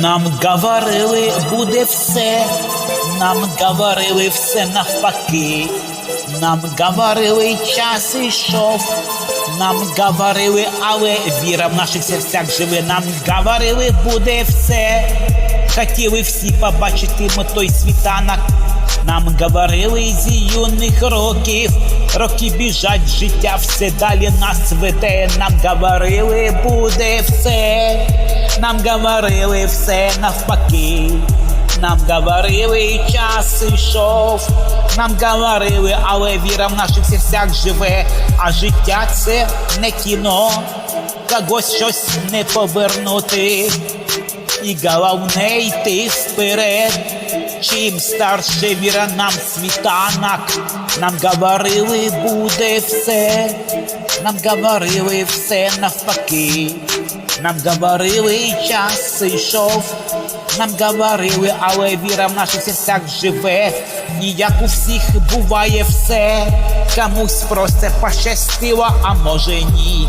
Нам говорили, буде все, нам говорили все навпаки. Нам говорили, час ішов, нам говорили, але віра в наших серцях живе. Нам говорили, буде все. Хотіли всі побачити ми той світанок. Нам говорили зі юних років, роки біжать, життя все далі нас веде. Нам говорили, буде все. Нам говорили все навпаки. Нам говорили, час ішов. Нам говорили, але віра в наших серцях живе. А життя це не кіно, когось щось не повернути. І головне йти вперед. Чим старше віра нам світанок, нам говорили, буде все, нам говорили все навпаки, нам говорили, час йшов, нам говорили, але віра в наших серцях живе, і як у всіх буває все, комусь просто пощастило, а може ні.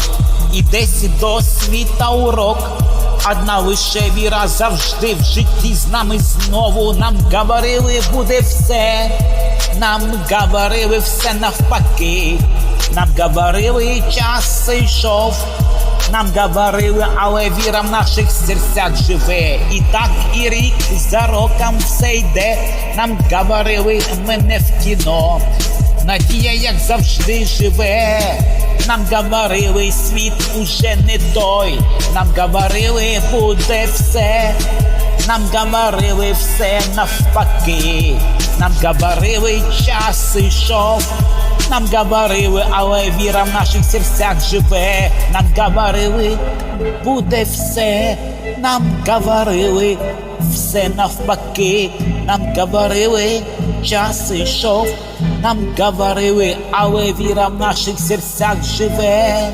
І десь до світа урок. Одна лише віра завжди в житті з нами знову. Нам говорили, буде все. Нам говорили все навпаки. Нам говорили, час йшов. Нам говорили, але віра в наших серцях живе. І так і рік за роком все йде. Нам говорили, ми не в кіно. Надія, як завжди, живе. Нам говорили, світ уже не той. Нам говорили, буде все. Нам говорили все навпаки. Нам говорили, час ішов. Нам говорили, але віра в наших серцях живе. Нам говорили, буде все. Нам говорили все навпаки. Нам говорили, час ішов. Нам говорили, але віра в наших серцях живе.